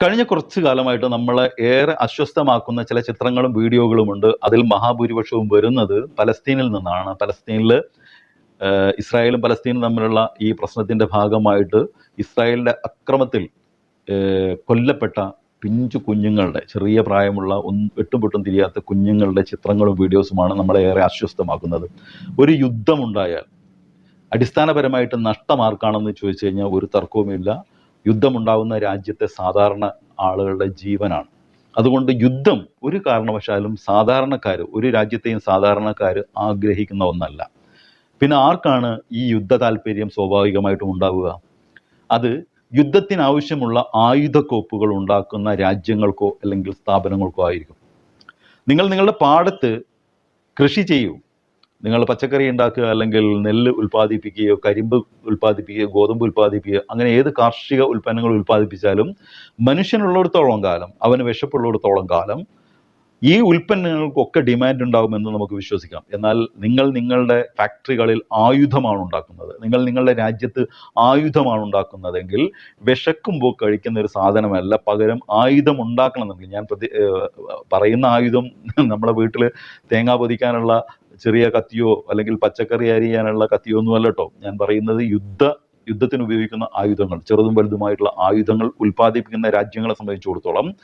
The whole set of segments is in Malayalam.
കഴിഞ്ഞ കുറച്ചു കാലമായിട്ട് നമ്മളെ ഏറെ അസ്വസ്ഥമാക്കുന്ന ചില ചിത്രങ്ങളും വീഡിയോകളും ഉണ്ട്. അതിൽ മഹാഭൂരിപക്ഷവും വരുന്നത് പലസ്തീനിൽ നിന്നാണ്. പലസ്തീനിൽ ഇസ്രായേലും പലസ്തീനും തമ്മിലുള്ള ഈ പ്രശ്നത്തിന്റെ ഭാഗമായിട്ട് ഇസ്രായേലിന്റെ അക്രമത്തിൽ കൊല്ലപ്പെട്ട പിഞ്ചു കുഞ്ഞുങ്ങളുടെ ചെറിയ പ്രായമുള്ള ഒന്ന് എട്ടും പൊട്ടും തിരിയാത്ത കുഞ്ഞുങ്ങളുടെ ചിത്രങ്ങളും വീഡിയോസുമാണ് നമ്മളെ ഏറെ അസ്വസ്ഥമാക്കുന്നത്. ഒരു യുദ്ധമുണ്ടായാൽ അടിസ്ഥാനപരമായിട്ട് നഷ്ടം ആർക്കാണെന്ന് ചോദിച്ചു കഴിഞ്ഞാൽ ഒരു തർക്കവുമില്ല. യുദ്ധമുണ്ടാകുന്ന രാജ്യത്തെ സാധാരണ ആളുകളുടെ ജീവനാണ്. അതുകൊണ്ട് യുദ്ധം ഒരു കാരണവശാലും സാധാരണക്കാർ ഒരു രാജ്യത്തെയും സാധാരണക്കാർ ആഗ്രഹിക്കുന്ന ഒന്നല്ല. പിന്നെ ആർക്കാണ് ഈ യുദ്ധ താല്പര്യം സ്വാഭാവികമായിട്ടും ഉണ്ടാവുക? അത് യുദ്ധത്തിനാവശ്യമുള്ള ആയുധക്കോപ്പുകൾ ഉണ്ടാക്കുന്ന രാജ്യങ്ങൾക്കോ അല്ലെങ്കിൽ സ്ഥാപനങ്ങൾക്കോ ആയിരിക്കും. നിങ്ങൾ നിങ്ങളുടെ പാടത്ത് കൃഷി ചെയ്യൂ. നിങ്ങൾ പച്ചക്കറി ഉണ്ടാക്കുക അല്ലെങ്കിൽ നെല്ല് ഉൽപ്പാദിപ്പിക്കുകയോ കരിമ്പ് ഉൽപ്പാദിപ്പിക്കുകയോ ഗോതമ്പ് ഉൽപ്പാദിപ്പിക്കുകയോ അങ്ങനെ ഏത് കാർഷിക ഉൽപ്പന്നങ്ങൾ ഉൽപ്പാദിപ്പിച്ചാലും മനുഷ്യനുള്ളിടത്തോളം കാലം അവന് വിശപ്പുള്ളിടത്തോളം കാലം ഈ ഉൽപ്പന്നങ്ങൾക്കൊക്കെ ഡിമാൻഡ് ഉണ്ടാകുമെന്ന് നമുക്ക് വിശ്വസിക്കാം. എന്നാൽ നിങ്ങൾ നിങ്ങളുടെ ഫാക്ടറികളിൽ ആയുധമാണ് ഉണ്ടാക്കുന്നത്. നിങ്ങൾ നിങ്ങളുടെ രാജ്യത്ത് ആയുധമാണ് ഉണ്ടാക്കുന്നതെങ്കിൽ വിശക്കുമ്പോൾ കഴിക്കുന്ന ഒരു സാധനമല്ല പകരം ആയുധം ഉണ്ടാക്കണമെന്നെങ്കിൽ ഞാൻ പ്രതി പറയുന്ന ആയുധം നമ്മുടെ വീട്ടിൽ തേങ്ങ പൊതിക്കാനുള്ള ചെറിയ കത്തിയോ അല്ലെങ്കിൽ പച്ചക്കറി അരിയാനുള്ള കത്തിയോ ഒന്നുമല്ല കേട്ടോ ഞാൻ പറയുന്നത് യുദ്ധ യുദ്ധത്തിന് ഉപയോഗിക്കുന്ന ആയുധങ്ങൾ ചെറുതും വലുതുമായിട്ടുള്ള ആയുധങ്ങൾ ഉൽപ്പാദിപ്പിക്കുന്ന രാജ്യങ്ങളെ സംബന്ധിച്ചിടത്തോളം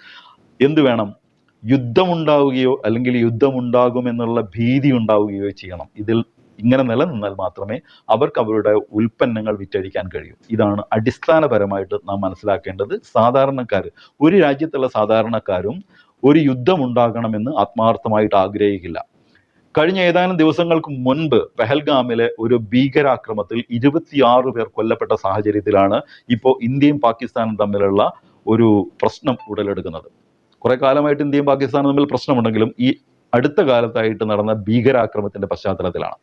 എന്ത് വേണം? യുദ്ധമുണ്ടാവുകയോ അല്ലെങ്കിൽ യുദ്ധമുണ്ടാകുമെന്നുള്ള ഭീതി ഉണ്ടാവുകയോ ചെയ്യണം. ഇതിൽ ഇങ്ങനെ നിലനിന്നാൽ മാത്രമേ അവർക്ക് അവരുടെ ഉൽപ്പന്നങ്ങൾ വിറ്റഴിക്കാൻ കഴിയൂ. ഇതാണ് അടിസ്ഥാനപരമായിട്ട് നാം മനസ്സിലാക്കേണ്ടത്. സാധാരണക്കാർ ഒരു രാജ്യത്തുള്ള സാധാരണക്കാരും ഒരു യുദ്ധമുണ്ടാകണമെന്ന് ആത്മാർത്ഥമായിട്ട് ആഗ്രഹിക്കില്ല. കഴിഞ്ഞ ഏതാനും ദിവസങ്ങൾക്ക് മുൻപ് പെഹൽഗാമിലെ ഒരു ഭീകരാക്രമത്തിൽ ഇരുപത്തിയാറ് പേർ കൊല്ലപ്പെട്ട സാഹചര്യത്തിലാണ് ഇപ്പോൾ ഇന്ത്യയും പാകിസ്ഥാനും തമ്മിലുള്ള ഒരു പ്രശ്നം ഉടലെടുക്കുന്നത്. കുറെ കാലമായിട്ട് ഇന്ത്യയും പാകിസ്ഥാനും തമ്മിൽ പ്രശ്നമുണ്ടെങ്കിലും ഈ അടുത്ത കാലത്തായിട്ട് നടന്ന ഭീകരാക്രമത്തിന്റെ പശ്ചാത്തലത്തിലാണ്.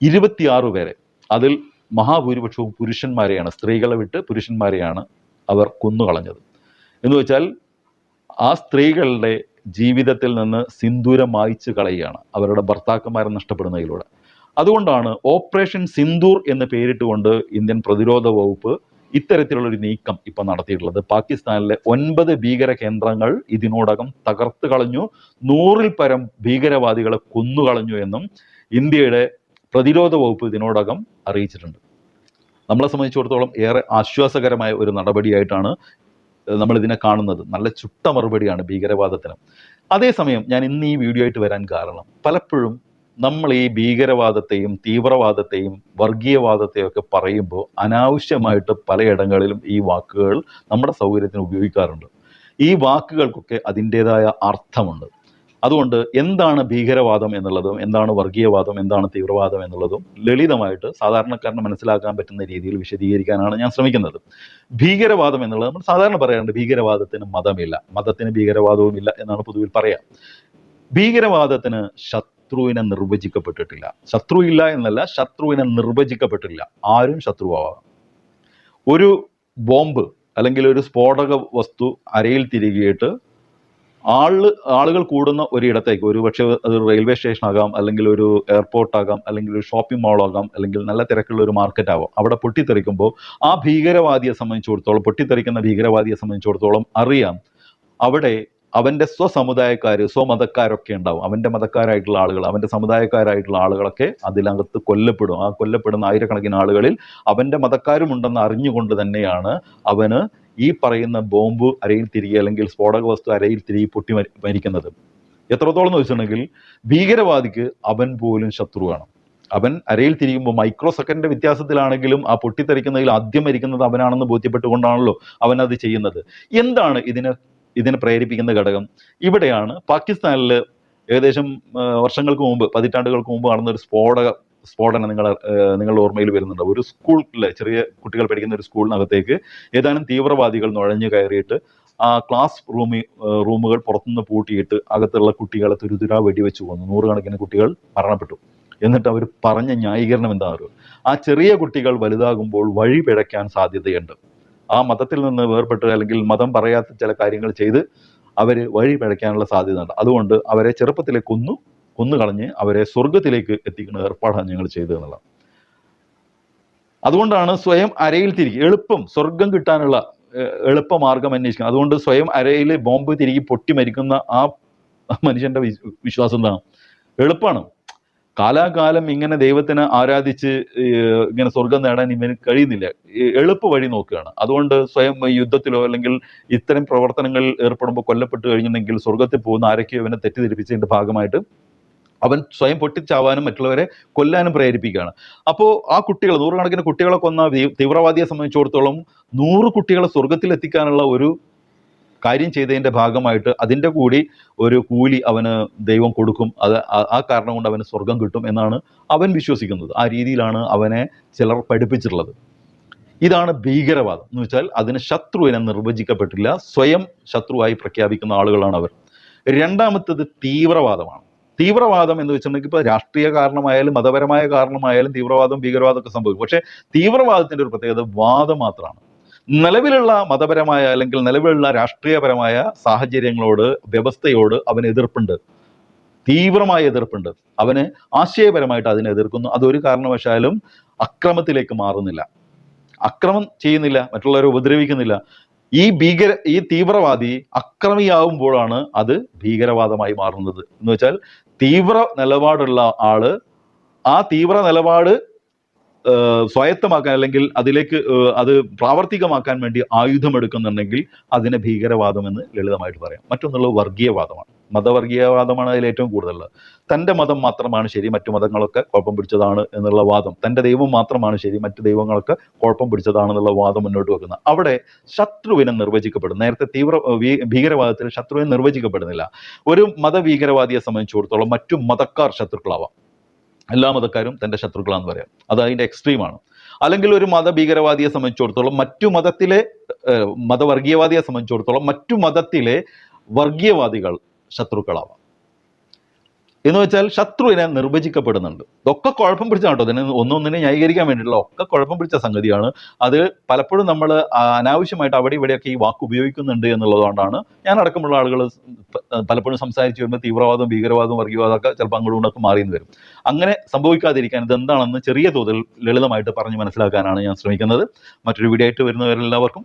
ഇരുപത്തിയാറ് പേരെ അതിൽ മഹാഭൂരിപക്ഷവും പുരുഷന്മാരെയാണ് സ്ത്രീകളെ വിട്ട് പുരുഷന്മാരെയാണ് അവർ കൊന്നുകളഞ്ഞത്. എന്ന് വെച്ചാൽ ആ സ്ത്രീകളുടെ ജീവിതത്തിൽ നിന്ന് സിന്ദൂരം മായിച്ചു കളയുകയാണ്. അവരുടെ ഭർത്താക്കന്മാരെ നഷ്ടപ്പെടുന്നതിലൂടെ. അതുകൊണ്ടാണ് ഓപ്പറേഷൻ സിന്ദൂർ എന്ന് പേരിട്ടുകൊണ്ട് ഇന്ത്യൻ പ്രതിരോധ വകുപ്പ് ഇത്തരത്തിലുള്ള ഒരു നീക്കം ഇപ്പൊ നടത്തിയിട്ടുള്ളത്. പാകിസ്ഥാനിലെ ഒൻപത് ഭീകര കേന്ദ്രങ്ങൾ ഇതിനോടകം തകർത്ത് കളഞ്ഞു. നൂറിൽ പരം ഭീകരവാദികളെ കൊന്നുകളഞ്ഞു എന്നും ഇന്ത്യയുടെ പ്രതിരോധ വകുപ്പ് ഇതിനോടകം അറിയിച്ചിട്ടുണ്ട്. നമ്മളെ സംബന്ധിച്ചിടത്തോളം ഏറെ ആശ്വാസകരമായ ഒരു നടപടിയായിട്ടാണ് നമ്മൾ ഇതിനെ കാണുന്നത്. നല്ല ചുട്ട മറുപടിയാണ് ഭീകരവാദത്തിന്. അതേസമയം ഞാൻ ഇന്ന് ഈ വീഡിയോ ആയിട്ട് വരാൻ കാരണം പലപ്പോഴും നമ്മൾ ഈ ഭീകരവാദത്തെയും തീവ്രവാദത്തെയും വർഗീയവാദത്തെയും ഒക്കെ പറയുമ്പോൾ അനാവശ്യമായിട്ട് പലയിടങ്ങളിലും ഈ വാക്കുകൾ നമ്മുടെ സൗകര്യത്തിന് ഉപയോഗിക്കാറുണ്ട്. ഈ വാക്കുകൾക്കൊക്കെ അതിന്റെതായ അർത്ഥമുണ്ട്. അതുകൊണ്ട് എന്താണ് ഭീകരവാദം എന്നുള്ളതും എന്താണ് വർഗീയവാദം എന്താണ് തീവ്രവാദം എന്നുള്ളതും ലളിതമായിട്ട് സാധാരണക്കാരന് മനസ്സിലാക്കാൻ പറ്റുന്ന രീതിയിൽ വിശദീകരിക്കാനാണ് ഞാൻ ശ്രമിക്കുന്നത്. ഭീകരവാദം എന്നുള്ളത് നമ്മൾ സാധാരണ പറയാറുണ്ട് ഭീകരവാദത്തിന് മതമില്ല മതത്തിന് ഭീകരവാദവും ഇല്ല എന്നാണ് പൊതുവിൽ പറയാം. ഭീകരവാദത്തിന് ശത്രുവിനെ നിർവചിക്കപ്പെട്ടിട്ടില്ല. ശത്രു ഇല്ല എന്നല്ല ശത്രുവിനെ നിർവചിക്കപ്പെട്ടില്ല ആരും ശത്രുവാകാം ഒരു ബോംബ് അല്ലെങ്കിൽ ഒരു സ്ഫോടക വസ്തു അരയിൽ തിരികിയിട്ട് ആൾ ആളുകൾ കൂടുന്ന ഒരിടത്തേക്ക് ഒരു പക്ഷേ അത് റെയിൽവേ സ്റ്റേഷൻ ആകാം അല്ലെങ്കിൽ ഒരു എയർപോർട്ട് ആകാം അല്ലെങ്കിൽ ഒരു ഷോപ്പിംഗ് മാൾ ആകാം അല്ലെങ്കിൽ നല്ല തിരക്കുള്ള ഒരു മാർക്കറ്റ് ആവാം അവിടെ പൊട്ടിത്തെറിക്കുമ്പോൾ ആ ഭീകരവാദിയെ സംബന്ധിച്ചിടത്തോളം പൊട്ടിത്തെറിക്കുന്ന ഭീകരവാദിയെ സംബന്ധിച്ചിടത്തോളം അറിയാം. അവിടെ അവന്റെ സ്വസമുദായക്കാർ സ്വമതക്കാരൊക്കെ ഉണ്ടാവും. അവന്റെ മതക്കാരായിട്ടുള്ള ആളുകൾ അവന്റെ സമുദായക്കാരായിട്ടുള്ള ആളുകളൊക്കെ അതിനകത്ത് കൊല്ലപ്പെടും. ആ കൊല്ലപ്പെടുന്ന ആയിരക്കണക്കിന് ആളുകളിൽ അവന്റെ മതക്കാരുമുണ്ടെന്ന് അറിഞ്ഞുകൊണ്ട് തന്നെയാണ് അവന് ഈ പറയുന്ന ബോംബ് അരയിൽ തിരികെ അല്ലെങ്കിൽ സ്ഫോടക വസ്തു അരയിൽ തിരികെ പൊട്ടി മരി- മരിക്കുന്നത്. എത്രത്തോളം എന്ന് വെച്ചിട്ടുണ്ടെങ്കിൽ ഭീകരവാദിക്ക് അവൻ പോലും ശത്രുവാണ് അവൻ അരയിൽ തിരിയുമ്പോൾ മൈക്രോ സെക്കൻഡിന്റെ വ്യത്യാസത്തിലാണെങ്കിലും ആ പൊട്ടിത്തെറിക്കുന്നതിൽ ആദ്യം മരിക്കുന്നത് അവനാണെന്ന് ബോധ്യപ്പെട്ടുകൊണ്ടാണല്ലോ അവൻ അത് ചെയ്യുന്നത്. എന്താണ് ഇതിന് ഇതിനെ പ്രേരിപ്പിക്കുന്ന ഘടകം? ഇവിടെയാണ് പാകിസ്ഥാനിൽ ഏകദേശം വർഷങ്ങൾക്ക് മുമ്പ് പതിറ്റാണ്ടുകൾക്ക് മുമ്പ് നടന്ന ഒരു സ്ഫോടക സ്ഫോടനം നിങ്ങൾ നിങ്ങളുടെ ഓർമ്മയിൽ വരുന്നുണ്ട്. ഒരു സ്കൂളിലെ ചെറിയ കുട്ടികൾ പഠിക്കുന്ന ഒരു സ്കൂളിനകത്തേക്ക് ഏതാനും തീവ്രവാദികൾ നുഴഞ്ഞു കയറിയിട്ട് ആ ക്ലാസ് റൂമി റൂമുകൾ പുറത്തുനിന്ന് പൂട്ടിയിട്ട് അകത്തുള്ള കുട്ടികളെ തുരുതുരാ വെടിവെച്ച് കൊന്നു. നൂറുകണക്കിന് കുട്ടികൾ മരണപ്പെട്ടു. എന്നിട്ട് അവർ പറഞ്ഞ ന്യായീകരണം എന്താ പറയുക ആ ചെറിയ കുട്ടികൾ വലുതാകുമ്പോൾ വഴി പിഴയ്ക്കാൻ സാധ്യതയുണ്ട്. ആ മതത്തിൽ നിന്ന് വേർപെട്ട് അല്ലെങ്കിൽ മതം പറയാത്ത ചില കാര്യങ്ങൾ ചെയ്ത് അവർ വഴി പിഴയ്ക്കാനുള്ള സാധ്യത ഉണ്ട് അതുകൊണ്ട് അവരെ ചെറുപ്പത്തിലെ കൊന്നു. കൊന്നുകളഞ്ഞ് അവരെ സ്വർഗത്തിലേക്ക് എത്തിക്കുന്ന ഏർപ്പാടാണ് ഞങ്ങൾ ചെയ്തത് എന്നുള്ളത് അതുകൊണ്ടാണ് സ്വയം അരയിൽ തിരികെ എളുപ്പം സ്വർഗം കിട്ടാനുള്ള എളുപ്പ മാർഗം അന്വേഷിക്കുന്നത്. അതുകൊണ്ട് സ്വയം അരയിൽ ബോംബ് തിരികെ പൊട്ടി മരിക്കുന്ന ആ മനുഷ്യന്റെ വിശ്വ- വിശ്വാസം എന്താണ്? എളുപ്പമാണ് കാലാകാലം ഇങ്ങനെ ദൈവത്തിനെ ആരാധിച്ച് ഇങ്ങനെ സ്വർഗം നേടാൻ ഇവന് കഴിയുന്നില്ല. എളുപ്പ വഴി നോക്കുകയാണ്. അതുകൊണ്ട് സ്വയം യുദ്ധത്തിലോ അല്ലെങ്കിൽ ഇത്തരം പ്രവർത്തനങ്ങളിൽ ഏർപ്പെടുമ്പോൾ കൊല്ലപ്പെട്ട് കഴിഞ്ഞിട്ടുണ്ടെങ്കിൽ സ്വർഗത്തിൽ പോകുന്ന ആരൊക്കെയോ ഇവനെ തെറ്റിദ്ധരിപ്പിച്ചതിന്റെ ഭാഗമായിട്ട് അവൻ സ്വയം പൊട്ടിച്ചാവാനും മറ്റുള്ളവരെ കൊല്ലാനും പ്രേരിപ്പിക്കുകയാണ്. അപ്പോൾ ആ കുട്ടികൾ നൂറുകണക്കിന് കുട്ടികളെ കൊന്ന തീവ്രവാദിയെ സംബന്ധിച്ചിടത്തോളം നൂറ് കുട്ടികളെ സ്വർഗത്തിൽ എത്തിക്കാനുള്ള ഒരു കാര്യം ചെയ്തതിന്റെ ഭാഗമായിട്ട് അതിന്റെ കൂടി ഒരു കൂലി അവന് ദൈവം കൊടുക്കും. അത് ആ കാരണം കൊണ്ട് അവന് സ്വർഗം കിട്ടും എന്നാണ് അവൻ വിശ്വസിക്കുന്നത്. ആ രീതിയിലാണ് അവനെ ചിലർ പഠിപ്പിച്ചിട്ടുള്ളത്. ഇതാണ് ഭീകരവാദം. എന്ന് വെച്ചാൽ അതിന് ശത്രുവിനെ നിർവചിക്കപ്പെട്ടില്ല. സ്വയം ശത്രുവായി പ്രഖ്യാപിക്കുന്ന ആളുകളാണ് അവർ രണ്ടാമത്തത് തീവ്രവാദമാണ്. തീവ്രവാദം എന്ന് വെച്ചിട്ടുണ്ടെങ്കിൽ ഇപ്പോൾ രാഷ്ട്രീയ കാരണമായാലും മതപരമായ കാരണമായാലും തീവ്രവാദം ഭീകരവാദം ഒക്കെ സംഭവിക്കും. പക്ഷേ തീവ്രവാദത്തിന്റെ ഒരു പ്രത്യേകത വാദം മാത്രമാണ്. നിലവിലുള്ള മതപരമായ അല്ലെങ്കിൽ നിലവിലുള്ള രാഷ്ട്രീയപരമായ സാഹചര്യങ്ങളോട് വ്യവസ്ഥയോട് അവന് എതിർപ്പുണ്ട്. തീവ്രമായ എതിർപ്പുണ്ട്. അവന് ആശയപരമായിട്ട് അതിനെ എതിർക്കുന്നു. അതൊരു കാരണവശാലും അക്രമത്തിലേക്ക് മാറുന്നില്ല. അക്രമം ചെയ്യുന്നില്ല. മറ്റുള്ളവരെ ഉപദ്രവിക്കുന്നില്ല. ഈ ഭീകര ഈ തീവ്രവാദി അക്രമിയാവുമ്പോഴാണ് അത് ഭീകരവാദമായി മാറുന്നത്. എന്ന് വെച്ചാൽ തീവ്ര നിലപാടുള്ള ആൾ ആ തീവ്ര നിലപാട് സ്വായത്തമാക്കാൻ അല്ലെങ്കിൽ അതിലേക്ക് അത് പ്രാവർത്തികമാക്കാൻ വേണ്ടി ആയുധം എടുക്കുന്നുണ്ടെങ്കിൽ അതിനെ ഭീകരവാദം എന്ന് ലളിതമായിട്ട് പറയാം. മറ്റൊന്നുള്ള വർഗീയവാദമാണ്. മതവർഗീയവാദമാണ് അതിൽ ഏറ്റവും കൂടുതലുള്ളത്. തന്റെ മതം മാത്രമാണ് ശരി മറ്റു മതങ്ങളൊക്കെ കുഴപ്പം പിടിച്ചതാണ് എന്നുള്ള വാദം. തന്റെ ദൈവം മാത്രമാണ് ശരി മറ്റു ദൈവങ്ങളൊക്കെ കുഴപ്പം പിടിച്ചതാണെന്നുള്ള വാദം മുന്നോട്ട് വെക്കുന്ന അവിടെ ശത്രുവിനെ നിർവചിക്കപ്പെടും നേരത്തെ തീവ്ര ഭീകരവാദത്തിൽ ശത്രുവിനെ നിർവചിക്കപ്പെടുന്നില്ല. ഒരു മതഭീകരവാദിയെ സംബന്ധിച്ചിടത്തോളം മറ്റു മതക്കാർ ശത്രുക്കളാവാം. എല്ലാ മതക്കാരും തന്റെ ശത്രുക്കളാന്ന് പറയാം. അത് അതിന്റെ എക്സ്ട്രീമാണ് അല്ലെങ്കിൽ ഒരു മതഭീകരവാദിയെ സംബന്ധിച്ചിടത്തോളം മറ്റു മതത്തിലെ മതവർഗീയവാദിയെ സംബന്ധിച്ചിടത്തോളം മറ്റു മതത്തിലെ വർഗീയവാദികൾ ശത്രുക്കളാവാം. എന്ന് വെച്ചാൽ ശത്രുവിനെ നിർവചിക്കപ്പെടുന്നുണ്ട്. ഇതൊക്കെ കുഴപ്പം പിടിച്ചാണ് കേട്ടോ ഇതിനെ ഒന്നൊന്നിനെ ന്യായീകരിക്കാൻ വേണ്ടിയിട്ടുള്ള ഒക്കെ കുഴപ്പം പിടിച്ച സംഗതിയാണ്. അത് പലപ്പോഴും നമ്മൾ അനാവശ്യമായിട്ട് അവിടെ ഇവിടെയൊക്കെ ഈ വാക്ക് ഉപയോഗിക്കുന്നുണ്ട് എന്നുള്ളതുകൊണ്ടാണ് ഞാൻ അടക്കമുള്ള ആളുകൾ പലപ്പോഴും സംസാരിച്ചു വരുമ്പോൾ തീവ്രവാദം ഭീകരവാദം വർഗീയവാദമൊക്കെ ചിലപ്പോൾ അങ്ങോട്ടും ഇങ്ങോട്ടൊക്കെ മാറിയെന്ന് വരും. അങ്ങനെ സംഭവിക്കാതിരിക്കാൻ ഇതെന്താണെന്ന് ചെറിയ തോതിൽ ലളിതമായിട്ട് പറഞ്ഞ് മനസ്സിലാക്കാനാണ് ഞാൻ ശ്രമിക്കുന്നത്. മറ്റൊരു വീഡിയോ ആയിട്ട് വരുന്നവരെല്ലാവർക്കും